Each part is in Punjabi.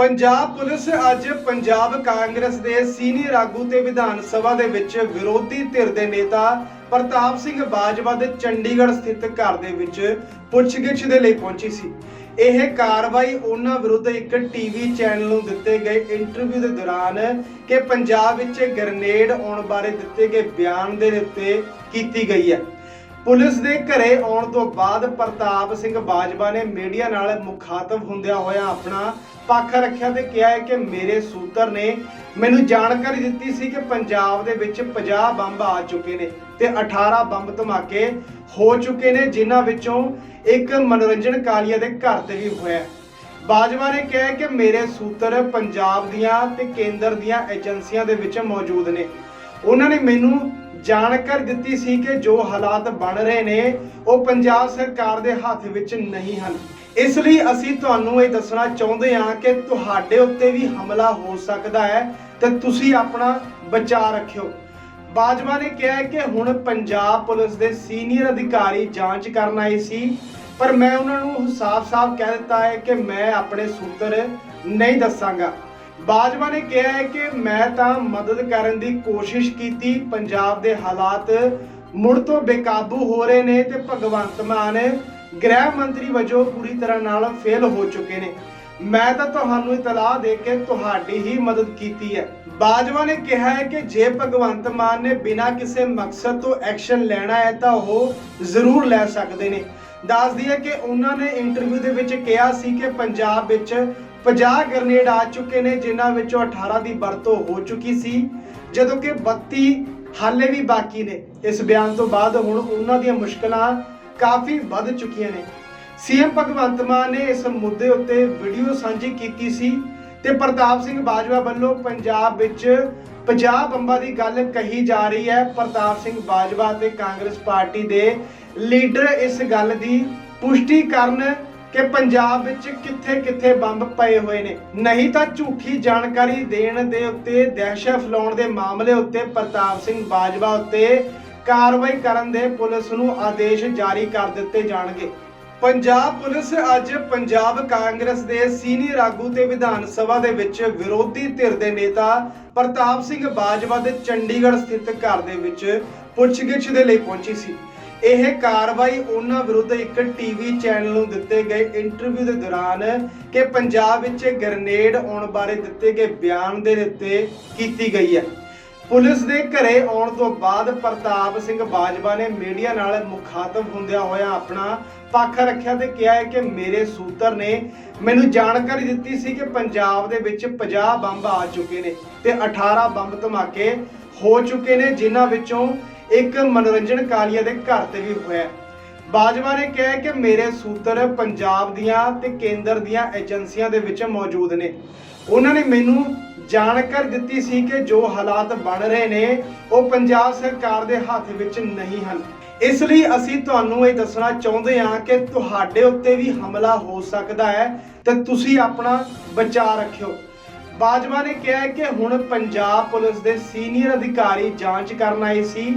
ਪੰਜਾਬ ਪੁਲਿਸ ਅੱਜ ਪੰਜਾਬ ਕਾਂਗਰਸ ਦੇ ਸੀਨੀਅਰ ਆਗੂ ਤੇ ਵਿਧਾਨ ਸਭਾ ਦੇ ਵਿੱਚ ਵਿਰੋਧੀ ਧਿਰ ਦੇ ਨੇਤਾ ਪ੍ਰਤਾਪ ਸਿੰਘ ਬਾਜਵਾ ਦੇ ਚੰਡੀਗੜ੍ਹ ਸਥਿਤ ਘਰ ਦੇ ਵਿੱਚ ਪੁੱਛਗਿੱਛ ਦੇ ਲਈ ਪਹੁੰਚੀ ਸੀ। ਇਹ ਕਾਰਵਾਈ ਉਹਨਾਂ ਵਿਰੁੱਧ ਇੱਕ ਟੀਵੀ ਚੈਨਲ ਨੂੰ ਦਿੱਤੇ ਗਏ ਇੰਟਰਵਿਊ ਦੇ ਦੌਰਾਨ ਕਿ ਪੰਜਾਬ ਵਿੱਚ ਗ੍ਰਨੇਡ ਆਉਣ ਬਾਰੇ ਦਿੱਤੇ ਗਏ ਬਿਆਨ ਦੇ ਉੱਤੇ ਕੀਤੀ ਗਈ ਹੈ। ਪੁਲਿਸ ਦੇ ਘਰੇ ਆਉਣ ਤੋਂ ਬਾਅਦ ਪ੍ਰਤਾਪ ਸਿੰਘ ਬਾਜਵਾ ਨੇ ਮੀਡੀਆ ਨਾਲ ਮੁਖਾਤਬ ਹੁੰਦਿਆਂ ਹੋਇਆਂ ਆਪਣਾ ਪੱਖ ਰੱਖਿਆ ਤੇ ਕਿਹਾ ਹੈ ਕਿ ਮੇਰੇ ਸੂਤਰ ਨੇ ਮੈਨੂੰ ਜਾਣਕਾਰੀ ਦਿੱਤੀ ਸੀ ਕਿ ਪੰਜਾਬ ਦੇ ਵਿੱਚ 50 ਬੰਬ ਆ ਚੁੱਕੇ ਨੇ ਤੇ 18 ਬੰਬ ਧਮਾਕੇ ਹੋ ਚੁੱਕੇ ਨੇ, ਜਿਨ੍ਹਾਂ ਵਿੱਚੋਂ ਇੱਕ ਮਨੋਰੰਜਨ ਕਾਲੀਆ ਦੇ ਘਰ ਤੇ ਵੀ ਹੋਇਆ ਬਾਜਵਾ ਨੇ ਕਿਹਾ ਕਿ ਮੇਰੇ ਸੂਤਰ ਪੰਜਾਬ ਦੀਆਂ ਤੇ ਕੇਂਦਰ ਦੀਆਂ ਏਜੰਸੀਆਂ ਦੇ ਵਿੱਚ ਮੌਜੂਦ ਨੇ। ਉਹਨਾਂ ਨੇ ਮੈਨੂੰ ਜਾਣਕਾਰੀ ਦਿੱਤੀ ਸੀ ਕਿ ਜੋ ਹਾਲਾਤ ਬਣ ਰਹੇ ਨੇ, ਉਹ ਪੰਜਾਬ ਸਰਕਾਰ ਦੇ ਹੱਥ ਵਿੱਚ ਨਹੀਂ ਹਨ। ਇਸ ਲਈ ਅਸੀਂ ਤੁਹਾਨੂੰ ਇਹ ਦੱਸਣਾ ਚਾਹੁੰਦੇ ਹਾਂ ਕਿ ਤੁਹਾਡੇ ਉੱਤੇ ਵੀ ਹਮਲਾ ਹੋ ਸਕਦਾ ਹੈ ਤੇ ਤੁਸੀਂ ਆਪਣਾ ਬਚਾਅ ਰੱਖਿਓ। ਬਾਜਵਾ ਨੇ ਕਿਹਾ ਹੈ ਕਿ ਹੁਣ ਪੰਜਾਬ ਪੁਲਿਸ ਦੇ ਸੀਨੀਅਰ ਅਧਿਕਾਰੀ ਜਾਂਚ ਕਰਨ ਆਏ ਸੀ, ਪਰ ਮੈਂ ਉਹਨਾਂ ਨੂੰ ਸਾਫ਼-ਸਾਫ਼ ਕਹਿ ਦਿੱਤਾ ਹੈ ਕਿ ਮੈਂ ਆਪਣੇ ਸੂਤਰ ਨਹੀਂ ਦੱਸਾਂਗਾ। ਬਾਜਵਾ ਨੇ ਕਿਹਾ ਹੈ ਕਿ ਮੈਂ ਤਾਂ ਮਦਦ ਕਰਨ ਦੀ ਕੋਸ਼ਿਸ਼ ਕੀਤੀ, ਪੰਜਾਬ ਦੇ ਹਾਲਾਤ ਮੁੜ ਤੋਂ ਬੇਕਾਬੂ ਹੋ ਰਹੇ ਨੇ ਤੇ ਭਗਵੰਤ ਮਾਨ ਗ੍ਰਹਿ ਮੰਤਰੀ ਵਜੋਂ ਪੂਰੀ ਤਰ੍ਹਾਂ ਨਾਲ ਫੇਲ ਹੋ ਚੁੱਕੇ ਨੇ। ਮੈਂ ਤਾਂ ਤੁਹਾਨੂੰ ਇਤਲਾਹ ਦੇ ਕੇ ਤੁਹਾਡੀ ਹੀ ਮਦਦ ਕੀਤੀ ਹੈ। ਬਾਜਵਾ ਨੇ ਕਿਹਾ ਹੈ ਕਿ ਜੇ ਭਗਵੰਤ ਮਾਨ ਨੇ ਬਿਨਾਂ ਕਿਸੇ ਮਕਸਦ ਤੋਂ ਐਕਸ਼ਨ ਲੈਣਾ ਹੈ, ਤਾਂ ਉਹ ਜ਼ਰੂਰ ਲੈ ਸਕਦੇ ਨੇ। ਦੱਸਦੀ ਹੈ ਕਿ ਉਹਨਾਂ ਨੇ ਇੰਟਰਵਿਊ ਦੇ ਵਿੱਚ ਕਿਹਾ ਸੀ ਕਿ ਪੰਜਾਬ ਵਿੱਚ 50 ਗ੍ਰਨੇਡ ਆ ਚੁੱਕੇ ਨੇ, ਜਿਨ੍ਹਾਂ ਵਿੱਚੋਂ 18 ਦੀ ਵਰਤੋਂ ਹੋ ਚੁੱਕੀ ਸੀ। ਜਦੋਂ ਕਿ 32 ਹਾਲੇ ਵੀ ਬਾਕੀ ਨੇ। ਇਸ ਬਿਆਨ ਤੋਂ ਬਾਅਦ ਹੁਣ ਉਹਨਾਂ ਦੀਆਂ ਮੁਸ਼ਕਲਾਂ ਕਾਫੀ ਵੱਧ ਚੁੱਕੀਆਂ ਨੇ। ਸੀਐਮ ਭਗਵੰਤ ਮਾਨ ਨੇ ਇਸ ਮੁੱਦੇ ਉੱਤੇ ਵੀਡੀਓ ਸਾਂਝੀ ਕੀਤੀ ਸੀ ਤੇ ਪ੍ਰਤਾਪ ਸਿੰਘ ਬਾਜਵਾ ਵੱਲੋਂ ਪੰਜਾਬ ਵਿੱਚ 50 ਬੰਬਾਂ ਦੀ ਗੱਲ ਕਹੀ ਜਾ ਰਹੀ ਹੈ। ਪ੍ਰਤਾਪ ਸਿੰਘ ਬਾਜਵਾ ਤੇ ਕਾਂਗਰਸ ਪਾਰਟੀ ਦੇ ਲੀਡਰ ਇਸ ਗੱਲ ਦੀ ਪੁਸ਼ਟੀ ਕਰਨ ਕਿ ਪੰਜਾਬ ਵਿੱਚ ਕਿੱਥੇ-ਕਿੱਥੇ ਬੰਬ ਪਏ ਹੋਏ ਨੇ। ਨਹੀਂ ਤਾਂ ਝੂਠੀ ਜਾਣਕਾਰੀ ਦੇਣ ਦੇ ਉੱਤੇ, ਦਹਿਸ਼ਤ ਫੈਲਾਉਣ ਦੇ ਮਾਮਲੇ ਉੱਤੇ ਪ੍ਰਤਾਪ ਸਿੰਘ ਬਾਜਵਾ ਉੱਤੇ ਕਾਰਵਾਈ ਕਰਨ ਦੇ ਪੁਲਿਸ ਨੂੰ ਆਦੇਸ਼ ਜਾਰੀ ਕਰ ਦਿੱਤੇ ਜਾਣਗੇ। ਪੰਜਾਬ ਪੁਲਿਸ ਅੱਜ ਪੰਜਾਬ ਕਾਂਗਰਸ ਦੇ ਸੀਨੀਅਰ ਆਗੂ ਤੇ ਵਿਧਾਨ ਸਭਾ ਦੇ ਵਿੱਚ ਵਿਰੋਧੀ ਧਿਰ ਦੇ ਨੇਤਾ ਪ੍ਰਤਾਪ ਸਿੰਘ ਬਾਜਵਾ ਦੇ ਚੰਡੀਗੜ੍ਹ ਸਥਿਤ ਘਰ ਦੇ ਵਿੱਚ ਪੁੱਛਗਿੱਛ ਦੇ ਲਈ ਪਹੁੰਚੀ ਸੀ। ਇਹ ਕਾਰਵਾਈ ਉਹਨਾਂ ਵਿਰੁੱਧ ਇੱਕ ਟੀਵੀ ਚੈਨਲ ਨੂੰ ਦਿੱਤੇ ਗਏ ਇੰਟਰਵਿਊ ਦੇ ਦੌਰਾਨ ਕਿ ਪੰਜਾਬ ਵਿੱਚ ਗ੍ਰਨੇਡ ਆਉਣ ਬਾਰੇ ਦਿੱਤੇ ਗਏ ਬਿਆਨ ਦੇ ਉੱਤੇ ਕੀਤੀ ਗਈ ਹੈ। ਪੁਲਿਸ ਦੇ ਘਰੇ ਆਉਣ ਤੋਂ ਬਾਅਦ ਪ੍ਰਤਾਪ ਸਿੰਘ ਬਾਜਵਾ ਨੇ ਮੀਡੀਆ ਨਾਲ ਮੁਖਾਤਬ ਹੁੰਦਿਆਂ ਹੋਇਆ ਆਪਣਾ ਪੱਖ ਰੱਖਿਆ ਤੇ ਕਿਹਾ ਹੈ ਕਿ ਮੇਰੇ ਸੂਤਰ ਨੇ ਮੈਨੂੰ ਜਾਣਕਾਰੀ ਦਿੱਤੀ ਸੀ ਕਿ ਪੰਜਾਬ ਦੇ ਵਿੱਚ 50 ਬੰਬ ਆ ਚੁੱਕੇ ਨੇ ਤੇ 18 ਬੰਬ ਧਮਾਕੇ ਹੋ ਚੁੱਕੇ ਨੇ, ਜਿਨ੍ਹਾਂ ਵਿੱਚੋਂ ਇੱਕ ਮਨੋਰੰਜਨ ਕਾਲੀਆ ਦੇ ਘਰ ਤੇ ਵੀ ਹੋਇਆ ਬਾਜਵਾ ਨੇ ਕਿਹਾ ਕਿ ਮੇਰੇ ਸੂਤਰ ਪੰਜਾਬ ਦੀਆਂ ਤੇ ਕੇਂਦਰ ਦੀਆਂ ਏਜੰਸੀਆਂ ਦੇ ਵਿੱਚ ਮੌਜੂਦ ਨੇ। ਉਹਨਾਂ ਨੇ ਮੈਨੂੰ ਜਾਣਕਾਰੀ ਦਿੱਤੀ ਸੀ ਕਿ ਜੋ ਹਾਲਾਤ ਬਣ ਰਹੇ ਨੇ, ਉਹ ਪੰਜਾਬ ਸਰਕਾਰ ਦੇ ਹੱਥ ਵਿੱਚ ਨਹੀਂ ਹਨ। ਇਸ ਲਈ ਅਸੀਂ ਤੁਹਾਨੂੰ ਇਹ ਦੱਸਣਾ ਚਾਹੁੰਦੇ ਹਾਂ ਕਿ ਤੁਹਾਡੇ ਉੱਤੇ ਵੀ ਹਮਲਾ ਹੋ ਸਕਦਾ ਹੈ ਤੇ ਤੁਸੀਂ ਆਪਣਾ ਬਚਾਅ ਰੱਖਿਓ। ਬਾਜਵਾ ਨੇ ਕਿਹਾ ਕਿ ਹੁਣ ਪੰਜਾਬ ਪੁਲਿਸ ਦੇ ਸੀਨੀਅਰ ਅਧਿਕਾਰੀ ਜਾਂਚ ਕਰਨ ਆਏ ਸੀ।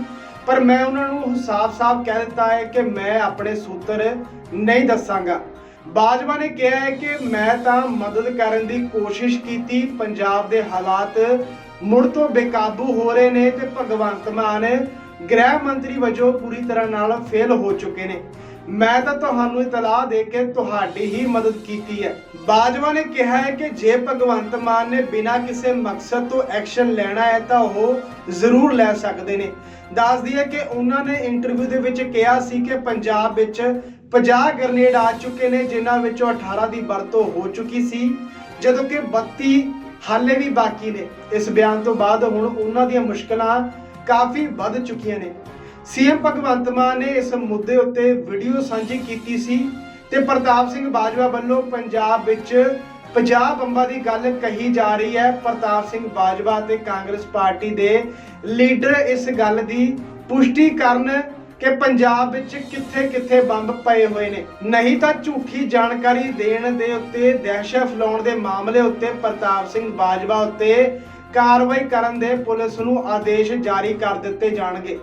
ਪਰ ਮੈਂ ਉਹਨਾਂ ਨੂੰ ਸਾਫ਼-ਸਾਫ਼ ਕਹਿ ਦਿੱਤਾ ਹੈ ਕਿ ਮੈਂ ਆਪਣੇ ਸੂਤਰ ਨਹੀਂ ਦੱਸਾਂਗਾ। ਬਾਜਵਾ ਨੇ ਕਿਹਾ ਹੈ ਕਿ ਮੈਂ ਤਾਂ ਮਦਦ ਕਰਨ ਦੀ ਕੋਸ਼ਿਸ਼ ਕੀਤੀ, ਪੰਜਾਬ ਦੇ ਹਾਲਾਤ ਮੁੜ ਤੋਂ ਬੇਕਾਬੂ ਹੋ ਰਹੇ ਨੇ ਤੇ ਭਗਵੰਤ ਮਾਨ ਗ੍ਰਹਿ ਮੰਤਰੀ ਵਜੋਂ ਪੂਰੀ ਤਰ੍ਹਾਂ ਨਾਲ ਫੇਲ ਹੋ ਚੁੱਕੇ ਨੇ। ਮੈਂ ਤਾਂ ਤੁਹਾਨੂੰ ਇਤਲਾਹ ਦੇ ਕੇ ਤੁਹਾਡੀ ਹੀ ਮਦਦ ਕੀਤੀ ਹੈ। ਬਾਜਵਾ ਨੇ ਕਿਹਾ ਹੈ ਕਿ ਜੇ ਭਗਵੰਤ ਮਾਨ ਨੇ ਬਿਨਾਂ ਕਿਸੇ ਮਕਸਦ ਤੋਂ ਐਕਸ਼ਨ ਲੈਣਾ ਹੈ ਤਾਂ ਉਹ ਜ਼ਰੂਰ ਲੈ ਸਕਦੇ ਨੇ। ਦੱਸਦੀ ਹੈ ਕਿ ਉਹਨਾਂ ਨੇ ਇੰਟਰਵਿਊ ਦੇ ਵਿੱਚ ਕਿਹਾ ਸੀ ਕਿ ਪੰਜਾਬ ਵਿੱਚ 50 ਗ੍ਰਨੇਡ ਆ ਚੁੱਕੇ ਨੇ, ਜਿਨ੍ਹਾਂ ਵਿੱਚੋਂ 18 ਦੀ ਵਰਤੋਂ ਹੋ ਚੁੱਕੀ ਸੀ, ਜਦੋਂ ਕਿ 32 ਹਾਲੇ ਵੀ ਬਾਕੀ ਨੇ। ਇਸ ਬਿਆਨ ਤੋਂ ਬਾਅਦ ਹੁਣ ਉਹਨਾਂ ਦੀਆਂ ਮੁਸ਼ਕਲਾਂ ਕਾਫੀ ਵੱਧ ਚੁੱਕੀਆਂ ਨੇ। ਸੀਐਮ ਭਗਵੰਤ ਮਾਨ ਨੇ ਇਸ ਮੁੱਦੇ ਉੱਤੇ ਵੀਡੀਓ ਸਾਂਝੀ ਕੀਤੀ ਸੀ ਤੇ ਪ੍ਰਤਾਪ ਸਿੰਘ ਬਾਜਵਾ ਵੱਲੋਂ ਪੰਜਾਬ ਵਿੱਚ 50 ਬੰਬਾਂ ਦੀ ਗੱਲ ਕਹੀ ਜਾ ਰਹੀ ਹੈ। ਪ੍ਰਤਾਪ ਸਿੰਘ ਬਾਜਵਾ ਤੇ ਕਾਂਗਰਸ ਪਾਰਟੀ ਦੇ ਲੀਡਰ ਇਸ ਗੱਲ ਦੀ ਪੁਸ਼ਟੀ ਕਰਨ ਕਿ ਪੰਜਾਬ ਵਿੱਚ ਕਿੱਥੇ-ਕਿੱਥੇ ਬੰਬ ਪਏ ਹੋਏ ਨੇ। ਨਹੀਂ ਤਾਂ ਝੂਠੀ ਜਾਣਕਾਰੀ ਦੇਣ ਦੇ ਉੱਤੇ, ਦਹਿਸ਼ਤ ਫੈਲਾਉਣ ਦੇ ਮਾਮਲੇ ਉੱਤੇ ਪ੍ਰਤਾਪ ਸਿੰਘ ਬਾਜਵਾ ਉੱਤੇ ਕਾਰਵਾਈ ਕਰਨ ਦੇ ਪੁਲਿਸ ਨੂੰ ਆਦੇਸ਼ ਜਾਰੀ ਕਰ ਦਿੱਤੇ ਜਾਣਗੇ।